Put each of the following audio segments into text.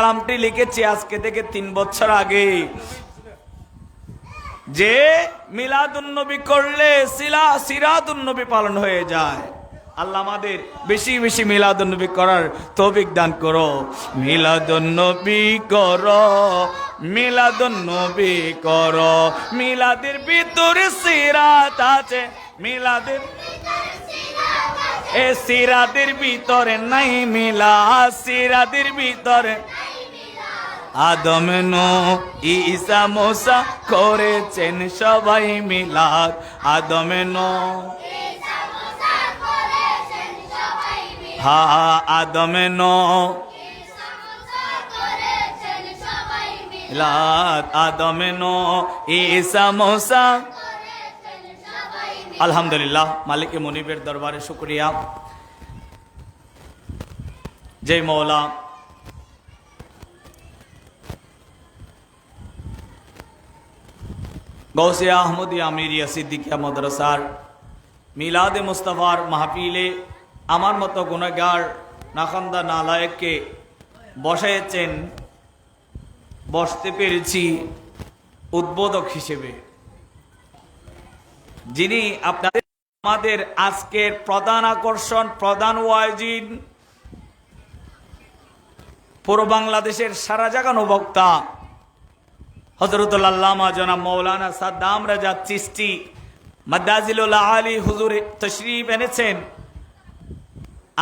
কালামটি লিখেছি আজকে থেকে তিন বছর আগে। যে মিলাদুন্নবী করলে সিলা সিরাদুন্নবী পালন হয়ে যায়। আল্লাহ আমাদের বেশি বেশি মিলাদুন্নবী করার তৌফিক দান করো। মিলাদুন্নবী করো মিলাদুন্নবী করো। মিলাদের ভিতরে সিরাত আছে, মিলাদের এ সিরাতের ভিতরে নাই মিলা সিরাতের ভিতরে আদম নো ঈসা মোসা করেছেন সবাই মিলাদ। আদম নো হা আদম নো আদম নো ঈসা মোসা আলহামদুলিল্লাহ মালিক মনিবের দরবারে শুক্রিয়া। জয় মৌলা। গৌসিয়া আহমদ আমিরিয়া সিদ্দিকিয়া মাদ্রাসার মিলাদে মুস্তাফার মাহফিলে আমার মতো গুণাগার নাখান্দা নালায়ককে বসাইছেন, বসতে পেরেছি উদ্বোধক হিসেবে। যিনি আপনাদের, আমাদের আজকের প্রধান আকর্ষণ, প্রধান ওয়াজিন, পুরো বাংলাদেশের সারা জাগানো বক্তা হজরতুল্লামা জনাব মৌলানা সাদ্দাম রাজা চিস্তি মাদ্দাজিলুল্লাহ আলী হুজুর তশরিফ এনেছেন।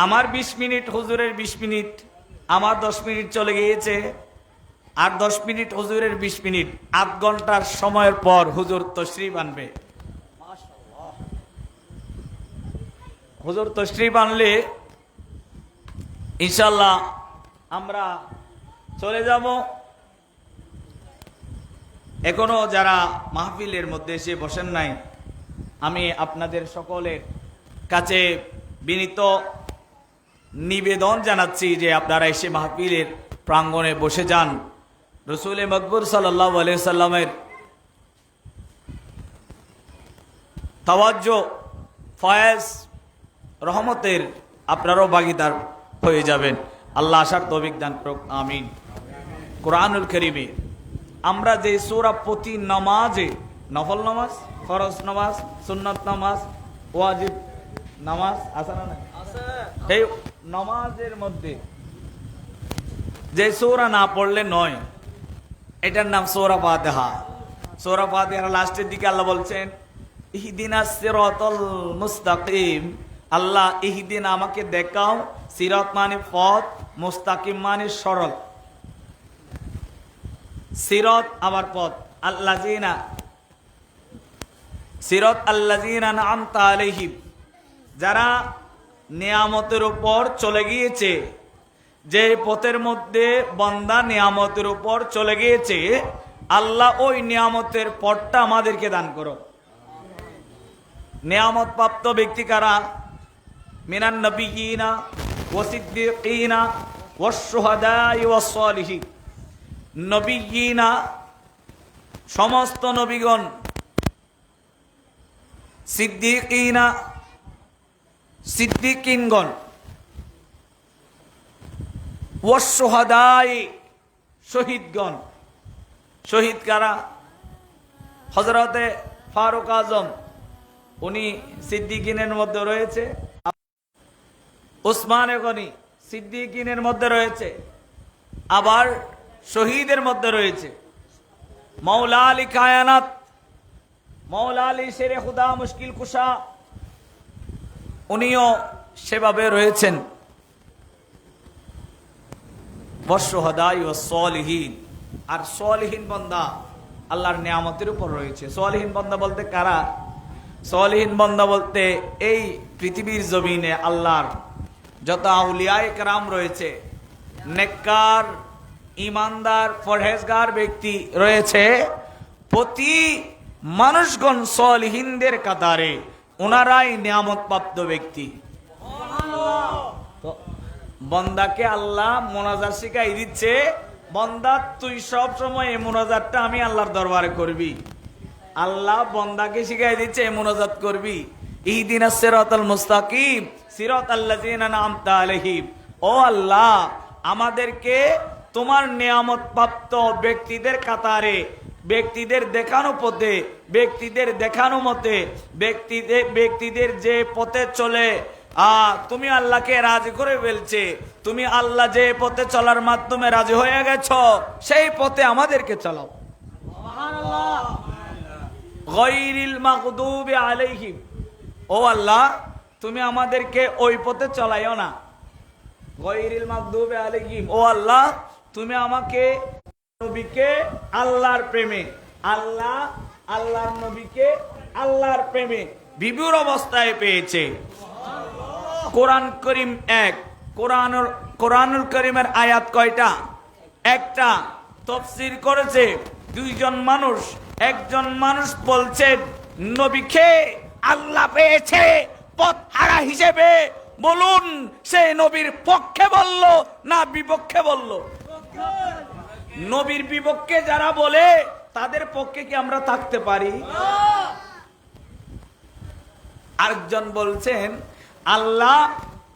আমার ২০ মিনিট, হুজুরের ২০ মিনিট, আমার ১০ মিনিট চলে গিয়েছে। আর ১০ মিনিট, হুজুরের ২০ মিনিট, আধ ঘণ্টার সময়ের পর হুজুর তশরিফ আনবে। হুজুর তশরিফ আনলে ইনশাল্লাহ আমরা চলে যাব। এখনও যারা মাহফিলের মধ্যে এসে বসেন নাই, আমি আপনাদের সকলের কাছে বিনীত নিবেদন জানাচ্ছি যে আপনারা এসে মাহফিলের প্রাঙ্গণে বসে যান। রসুল মকবুর সাল্লাহ সাল্লামের তাওয়াজ্য ফয়েজ, রহমতের আপনারাও ভাগিদার হয়ে যাবেন। আল্লাহ আশার তৌফিক দান আমিন। কোরআনুল করিমে আমরা যে সোরা প্রতি নামাজে নফল নামাজ ফরজ নামাজ সুন্নত নামাজ ওয়াজিব নামাজ আছে না এই নামাজের মধ্যে যে সৌরা না পড়লে নয় এটার নাম সৌরা ফাতেহা। সৌরা ফাতেহা লাস্টের দিকে আল্লাহ বলছেন ইহদিনা সিরাতাল মুস্তাকিম। আল্লাহ ইহদিন আমাকে দেখাও সিরাত মানে পথ মুস্তাকিম মানে সরল সিরত আমার পথ। আল্লাজিনা সিরত আল্লাজিনা নামতা আলাইহিম। যারা নিয়ামতের উপর চলে গিয়েছে, যে পথের মধ্যে বন্দা নিয়ামতের উপর চলে গিয়েছে, আল্লাহ ওই নিয়ামতের পথটা আমাদেরকে দান করো। নিয়ামত প্রাপ্ত ব্যক্তি কারা? মিনান নবিয়িনা ওয়াসিদ্দিকিনা ওয়াসশুহাদাই ওয়াসসালিহিন। নবীনা সমস্ত নবীগণ, সিদ্দিকিনা, সিদ্দিকিনগণ ওয়াসহাদাই শহীদগণ। শহীদ কারা? হজরতে ফারুক আজম। উনি সিদ্দিকিনের মধ্যে রয়েছে। ওসমান গনি সিদ্দিকিনের মধ্যে রয়েছে। আবার শহীদের মধ্যে রয়েছে। মৌলা আলী কায়ানাত মৌলা আলী শেরে হুদা মুশকিল কুশা, উনিও সেভাবে রয়েছেন। সলিহীন। আর সলিহীন বন্দা আল্লাহর নিয়ামতের উপর রয়েছে। সলিহীন বন্দা বলতে কারা? সলিহীন বন্দা বলতে এই পৃথিবীর জমিনে আল্লাহর যত আউলিয়ায় কারাম রয়েছে, নেককার ইমানদার ফরহেজগার ব্যক্তি রয়েছে, প্রতি মানুষগণ সলহীনদের কাতারে ওনারাই নিয়ামত প্রাপ্ত ব্যক্তি বন্দাকে আল্লাহ মোনাজার শিখাই দিচ্ছে, বন্দা, তুই সব সময় এই মোনাজারটা আমি আল্লাহর দরবারে করবি। আল্লাহ বন্দাকে শিখাই দিচ্ছে, এই মোনাজাত করবি। ইহদিন সিরাতাল মুস্তাকিম সিরাত নামতা আলাইহিম। ও আল্লাহ, আমাদেরকে তোমার নিয়ামত প্রাপ্ত ব্যক্তিদের কাতারে ব্যক্তিদের দেখানো পথে ব্যক্তিদের দেখানো মতে ব্যক্তিদের ব্যক্তিদের যে পথে চলে আ তুমি আল্লাহকে রাজি করে ফেলছে তুমি আল্লাহ যে পথে চলার মাধ্যমে রাজি হয়ে গেছ সেই পথে আমাদেরকে চালাও। আলাইহিম। ও আল্লাহ তুমি আমাদেরকে ওই পথে চলাইও না। গয়রিল মাগদুবি আলাইহিম। ও আল্লাহ তুমি আমাকে নবীকে আল্লাহর প্রেমে, আল্লাহ, আল্লাহর নবীকে আল্লাহর প্রেমে বিভুর অবস্থায় পেয়েছে। কোরআন করিম এক, কোরআনুল কোরআনুল করিমের আয়াত কয়টা? একটা, তফসির করেছে, দুইজন মানুষ, একজন মানুষ বলছেন নবীকে আল্লাহ পেয়েছে, পথ হারা হিসেবে বলুন। সে নবীর পক্ষে বলল না বিপক্ষে বলল? নবীর বিপক্ষে যারা বলে তাদের পক্ষে কি আমরা থাকতে পারি? আরেকজন বলছেন আল্লাহ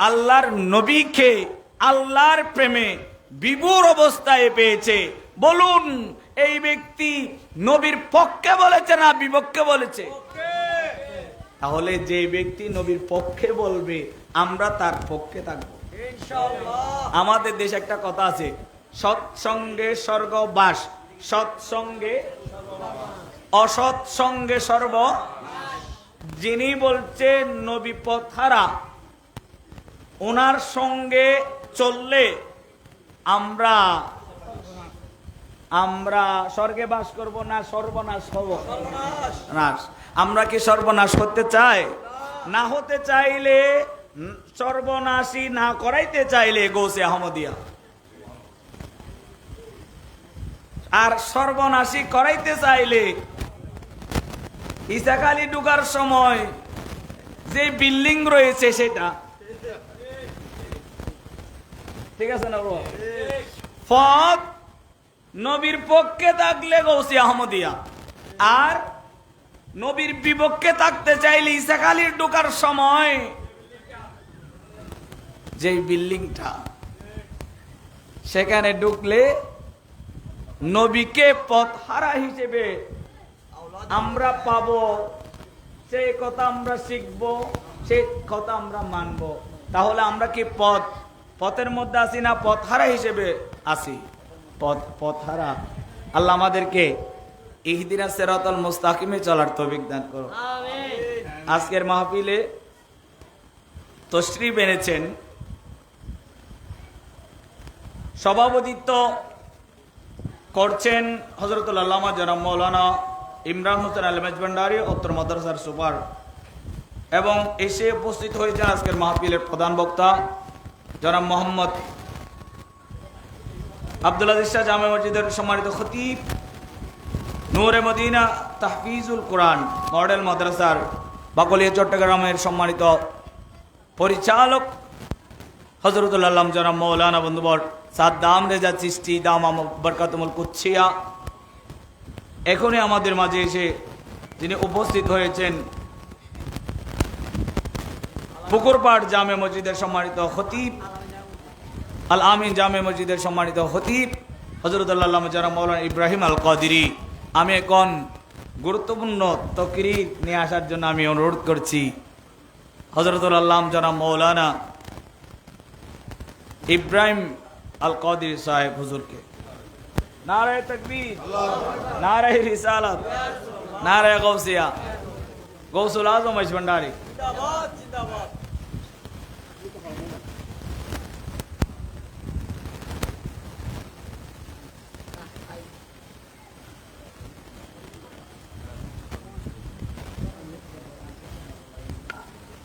আল্লাহর নবীকে আল্লাহর প্রেমে বিভোর অবস্থায় পেয়েছে। বলুন এই ব্যক্তি নবীর পক্ষে বলেছে না বিপক্ষে বলেছে? তাহলে যে ব্যক্তি নবীর পক্ষে বলবে আমরা তার পক্ষে থাকব। আমাদের দেশে একটা কথা আছে সৎসঙ্গে স্বর্গবাস, সৎসঙ্গে অসৎ সঙ্গে সর্ব যিনি বলছেন নবী পথারা ওনার সঙ্গে চললে আমরা আমরা স্বর্গে বাস করব না সর্বনাশ হব? নাশ আমরা কি সর্বনাশ হতে চাই? না হতে চাইলে সর্বনাশী না করাইতে চাইলে গৌসে আহমদিয়া। আর সর্বনাশী করাইতে চাইলে ইসাখালি ঢুকার সময় যে বিল্ডিং রয়েছে সেটা ঠিক আছে না? পথ নবীর পক্ষে থাকলে গৌসি আহমদিয়া আর নবীর বিপক্ষে থাকতে চাইলে ইসাখালির ঢোকার সময় যে বিল্ডিংটা, সেখানে ঢুকলে নবীকে পথ হারা হিসেবে আমরা পাব। সেই কথা আমরা শিখব সেই কথা আমরা মানব। তাহলে আমরা কি পথ? পথের মধ্যে আসি না পথ হারা হিসেবে আসি পথ পথ হারা আল্লাহ আমাদেরকে ইহদিনা সেরাতল মুস্তাকিমে চলার তৌফিক দান করো আজকের মাহফিলে তশ্রী বেড়েছেন সভাপতিত্ব করছেন হজরতুল আল্লামা জনাব মৌলানা ইমরান হোসেন আলমেজ ভান্ডারি উত্তর মাদ্রাসার সুপার। এবং এসে উপস্থিত হয়েছেন আজকের মাহফিলের প্রধান বক্তা জনাব মোহাম্মদ আব্দুল আজিজ শাহ জামে মসজিদের সম্মানিত খতিব, নূরে মদিনা তাহফিজুল কোরআন মডেল মাদ্রাসার বাকলিয়া চট্টগ্রামের সম্মানিত পরিচালক হজরতুল আল্লাহ জনাব মৌলানা বন্ধুবর সাদ্দাম রেজা চিস্তি দাম বরকাতমুল কুচ্ছিয়া এখনই আমাদের মাঝে এসে যিনি উপস্থিত হয়েছেন, পুকুরপাড় জামে মসজিদের সম্মানিত খতিব, আল আমিন জামে মসজিদের সম্মানিত খতিব হজরতুল্লাহ জনাব মৌলানা ইব্রাহিম আল কাদিরি। আমি এখন গুরুত্বপূর্ণ তকরি নিয়ে আসার জন্য আমি অনুরোধ করছি। হজরতুল্লাহ জনাব মৌলানা ইব্রাহিম अलकौदरी साहेब हजूर के। नारे तकबीर। नारे रिसालत। नारे गौसिया। गौसुल आज़म जिंदाबाद।